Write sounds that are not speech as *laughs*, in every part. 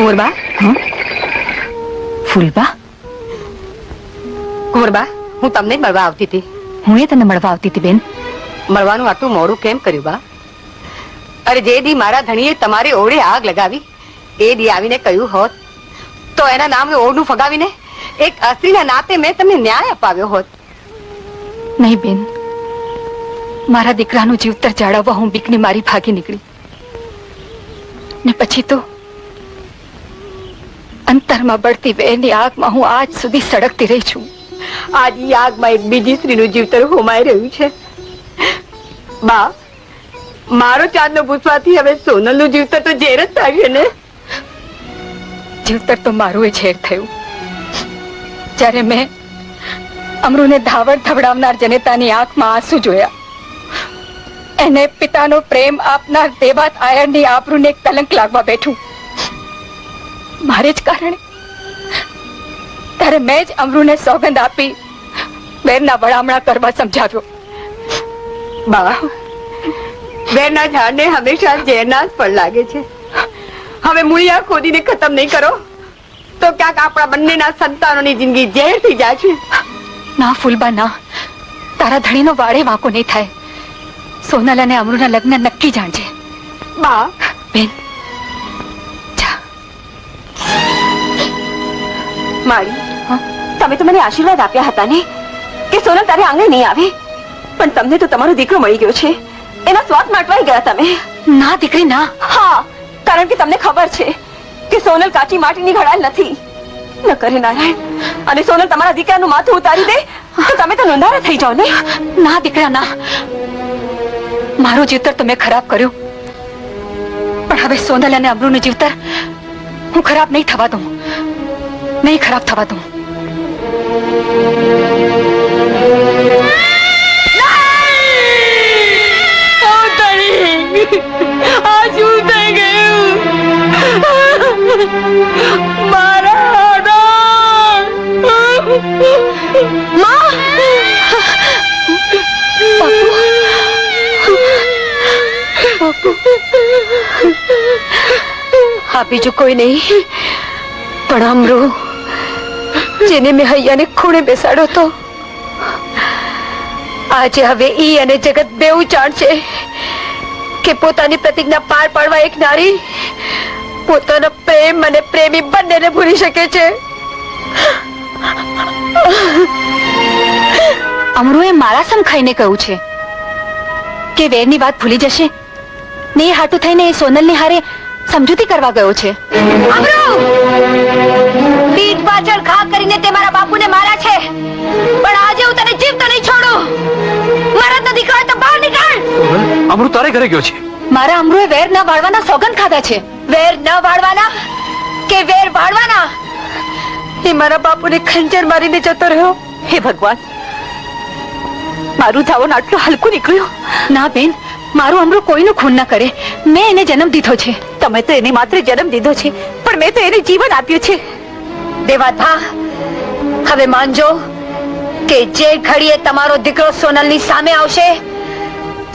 કુંવરબા? ફૂલબા? કુંવરબા હું તમને મળવા આવતી હતી. હું એ તને મળવા આવતી હતી બેન. મળવાનું આટલું મોડું કેમ કર્યું બા? અરે જે દી મારા ધણીએ તમારી ઓળે આગ લગાવી એ દી આવીને કહ્યું હોત તો એના નામે ઓળનું ફગાવીને એક અસ્ત્રીના નાતે મેં તમને ન્યાય અપાવ્યો હોત. નહીં બેન. મારા દીકરાનું જીવતર જાળવવા હું બીકની મારી ભાગી નીકળી. ને પછી તો અંતરમાં બળતી વેરની આગમાં હું આજ સુધી સળગતી રહી છું. આજ ઈ આગમાં એક બીજી સ્ત્રીનું જીવતર હોમાઈ રહ્યું છે. બા, મારો ચાંદનો પૂછવાથી હવે સોનલનું જીવતર તો ઝેર જ થાય ને જીવતર તો મારું એ ઝેર થયું. જ્યારે મેં અમરુને ધાવડ ધવડાવનાર જનેતાની આંખમાં આંસુ જોયા, એને પિતાનો પ્રેમ આપનાર દેવાત આયરની આબરૂને કલંક લાગવા બેઠું. મારે જ કારણે. ત્યારે મેં જ અમરુને સોગંદ આપી બેરના વડામણા કરવા સમજાવ્યો. બા વેરના ઝાડને હંમેશા ઝેરના જ ફળ લાગે છે. હવે મૂળિયા ખોદીને ખતમ નહીં કરો તો ક્યાંક આપણા બંનેના સંતાનોની જિંદગી ઝેર થઈ જાય છે. ના ફૂલબા ના. તારા ધણીનો વાળે વાંકો નહીં થાય. સોનલ અને અમરુના લગ્ન નક્કી જાણજે. બા બેન. મારી તમે તો મને આશીર્વાદ આપ્યા હતા ને? કે સોનલ તારે આંગણે નહીં આવે? પણ તમને તો તમારો દીકરો મળી ગયો છે. એના સ્વાદ માટવાઈ ગયા તમે. ના દીકરી ના. હા કારણ કે તમને ખબર છે કે સોનલ કાચી માટીની ઘડાયેલ નથી. ન કરે નારાયણ. અને સોનલ તમારા દીકરાનું માથું ઉતારી દે તો તમે તો નોંધારા થઈ જાઓ ને? ના દીકરા ના. મારું જીવતર તમે ખરાબ કર્યું. પણ હવે સોનલ અને અમરુનું જીવતર હું ખરાબ નહીં થવા દઉં. નહીં ખરાબ થવા દઉં બીજું કોઈ નહીં પણ અમરુ જેને મેં હૈયાને ખૂણે બેસાડ્યો તો આજે હવે ઈ અને જગત બેઉ જાણશે કે પોતાની પ્રતિજ્ઞા પાર પાડવા એક નારી પોતાનો પ્રેમ અને પ્રેમી બંનેને ભૂલી શકે છે. અમરુએ મારા સમ ખાઈને કહ્યું છે કે વેરની વાત ભૂલી જશે ને એ હાટું થઈને એ સોનલની હારે સમજૂતી કરવા ગયો છે. પીઠ પાછળ ઘા કરીને તે મારા બાપુને માર્યા છે. પણ આજે હું તને જીવતો નહીં છોડું. મારા તો દીકરો તો બહાર નીકળ. અમૃત તારે ઘરે ગયો છે? મારા અમરુએ વેર ના વાળવાના સોગંદ ખાધા છે. વેર ન વાળવાના કે વેર વાળવાના? એ મારા બાપુને ખંજર મારીને જતો રહ્યો. હે ભગવાન મારું ધાવન આટલું હલકું નીકળ્યું. ના બેન મારું અમરું કોઈનું ખૂન ના કરે. મેં એને જન્મ દીધો છે. તમે તો એને માત્ર જન્મ દીધો છે પણ મેં તો એને જીવન આપ્યું છે. દેવાધા હવે માનજો કે જે ઘડીએ તમારો દીકરો સોનલની સામે આવશે,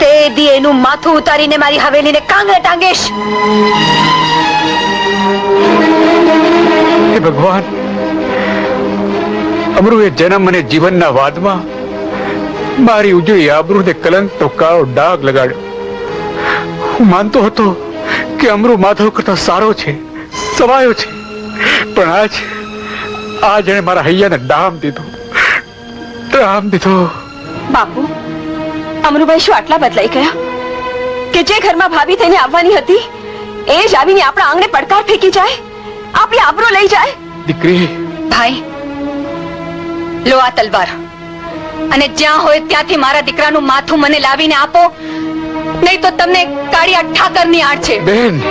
તે દી એનું માથું ઉતારીને મારી હવેલીને કાંગરે ટાંગીશ. હે ભગવાન અમરુએ જન્મ અને જીવનના વાદમાં મારી ઉજળી આબરૂને કલંક તો કાળો ડાઘ લગાડ્યો. હું માનતો હતો કે અમરુ માધવ કરતા સારો છે, સવાયો છે, પણ આજ આજ એણે મારા હૈયાને ડામ દીધો. ડામ દીધો. બાપુ અમરુભાઈ શું આટલા બદલાઈ ગયા? કે જે ઘરમાં ભાભી થઈને આવવાની હતી એ જ આવીને આપણા આંગણે પડકાર ફેંકી જાય? આપણી આબરૂ લઈ જાય? દીકરી. ભાઈ લો આ તલવાર. અને જ્યાં હોય ત્યાંથી મારા દીકરાનું માથું મને લાવીને આપો નહીં તો તમને કાળિયા ઠાકરની આડ છે. બેન.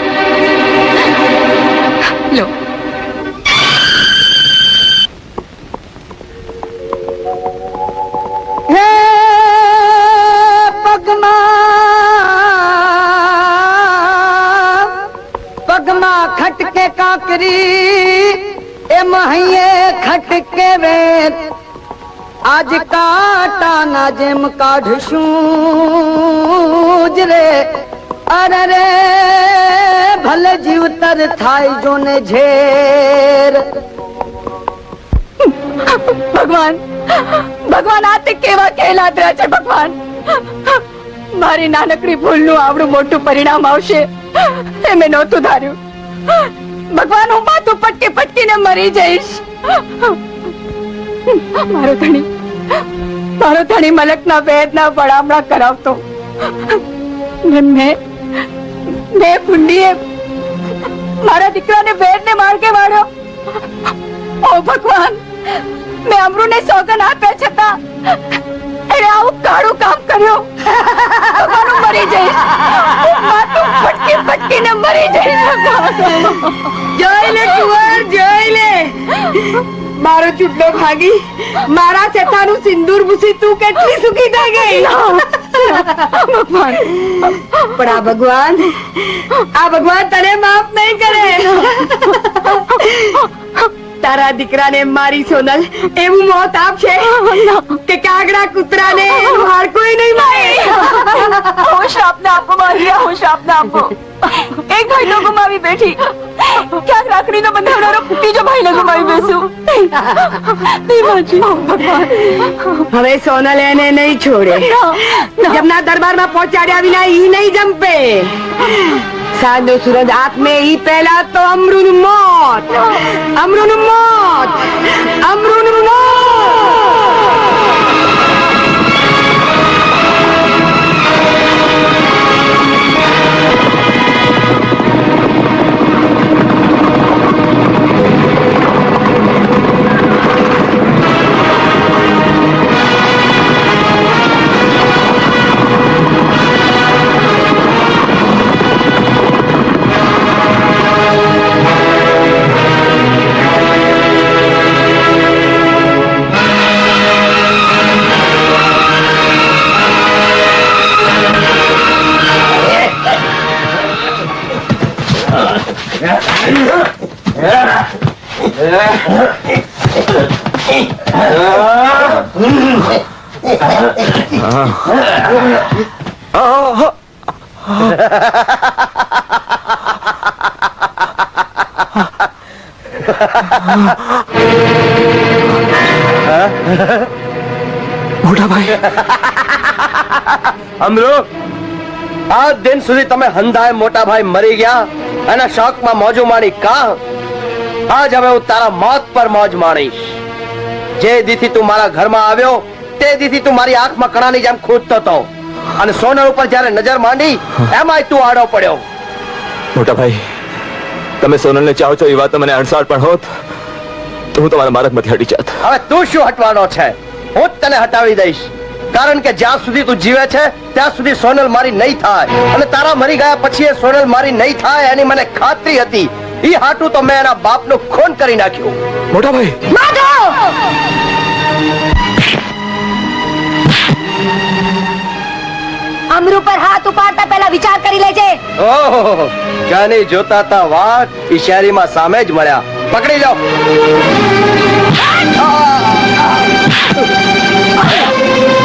લો. પગમાં પગમાં ખટકે કાંકરી, એમ હૈયે ખટકે વેત. આજ કાટાના જેમ કાઢશું જ રે. અરે રે, ભલે જીવતર થાય જો ને ઝેર. ભગવાન ભગવાન આ તે કેવા કહેલાદરા છે, ભગવાન? મારી નાનકડી ભૂલનું આવડું મોટું પરિણામ આવશે. એ મેં નહોતું ધાર્યું. ભગવાન, હું માથું પટકી પટકીને મરી જઈશ. મારો ધણી મારો ધણી મલકના વેદના બળામણા કરાવતો. મેં મેં કુંડીએ મારા દીકરાને વેદને માર્ગે વાળ્યો. ઓ ભગવાન, મેં અમરુને સોગન આપ્યા છતાં એને આવું કાળું કામ કર્યું. ભગવાન મરી જઈશ. માથું ફટકી ફટકીને મરી જઈશ જય લે કુંવર જય લે. મારો ચૂડો ભાગી. મારા ચેતાનું સિંદૂર ભૂસી તું કેટલી સુખી થઈ ગઈ? ભગવાન. પણ આ ભગવાન આ ભગવાન તને માફ નહીં કરે. તારા દીકરાને મારી સોનલ એવું મોત આપશે કે કાગડા કૂતરાને એનું હાડકુંય નહીં મારે હું શ્રાપને આપો મારિયા આપો એક ભાઈને ગુમાવી બેઠી. ક્યાંક રાખડીનો બંધાવનારો બીજો ભાઈને ગુમાવી બેસું. હવે સોનલ એને નહીં છોડે. જમના દરબારમાં પહોંચાડ્યા વિના ઈ નહીં જંપે. સાંજનો સુરજ આત્મે ઈ પહેલા તો અમરુનું મોત. અમરુનું મોત. મોટા ભાઈ અમરો આ દિન સુધી તમે હંધાય મોટા ભાઈ મરી ગયા અને શોકમાં મોજું માણી કા? આજ હવે હું તારા મોત પર મોજ માણીશ. જે દીથી તું મારા ઘરમાં આવ્યો, તે દીથી તું મારી આંખમાં કણાની જેમ ખૂટતો હતો. અને સોનલ ઉપર જ્યારે નજર માંડી એમાંય તું આડો પડ્યો. મોટા ભાઈ તમે સોનલને ચાહો છો એ વાત મને અણસાડ પણ હોત તો હું તમારા માર્ગમાંથી હટી જાત. હવે તું શું હટવાનો છે? હું જ તને હટાવી દઈશ. કારણ કે જ્યાં સુધી તું જીવે છે ત્યાં સુધી સોનલ મારી નહીં થાય. અને તારા મરી ગયા પછી એ સોનલ મારી નહીં થાય એની મને ખાતરી હતી. ઈ હાટું તો મેં એના બાપનું ખૂન કરી નાખ્યું. મોટા ભાઈ અમરુ વિચાર કરી લેજે ઓહો ક્યાંની જોતા તા વાત? ઈ માં સામે જ મળ્યા. પકડી જાઓ. અરે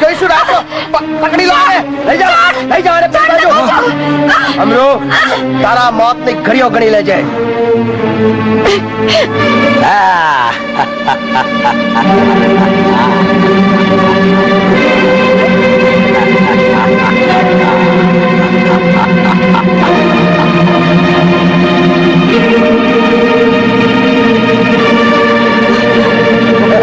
જોઈશું રાખો. પકડી લો. લઈ જાઓ. લઈ જાઓ પેલી બાજુ. અમરો તારા મોતની ઘડીઓ ગણી લેજે. *laughs* આ. *laughs*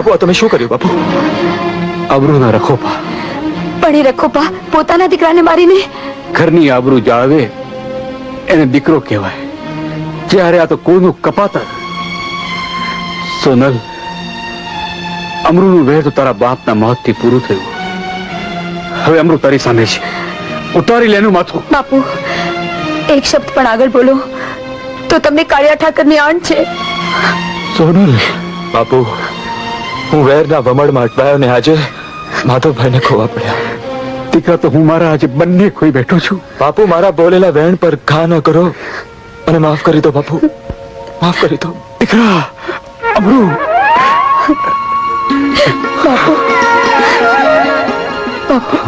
બાપુ તમે શું કર્યું બાપુ? આબરૂના રખોપા. પણ એ રખોપા પોતાના દીકરાને મારીને? ઘરની આબરૂ જાળવે એને દીકરો કહેવાય. જ્યારે આ તો કોઈનું કપાતર સોનલ અમરુનું વેર તો તારા બાપના મોતથી પૂરું થયું. હવે અમરુ તારી સામે છે. ઉતારી લેનું માથું. બાપુ એક શબ્દ પણ આગળ બોલો. તો તમને કાળિયા ઠાકરની આણ છે? સોનલ બાપુ હું વેરના વમળમાં અટવાયો ને આજે માધવભાઈને ખોવા પડ્યા. દીકરા તો હું મારા આજે બંને ખોઈ બેઠો છું. બાપુ મારા બોલેલા વેણ પર ઘા ન કરો અને માફ કરી દો બાપુ. માફ કરી દો. દીકરા અમરુ બાપુ.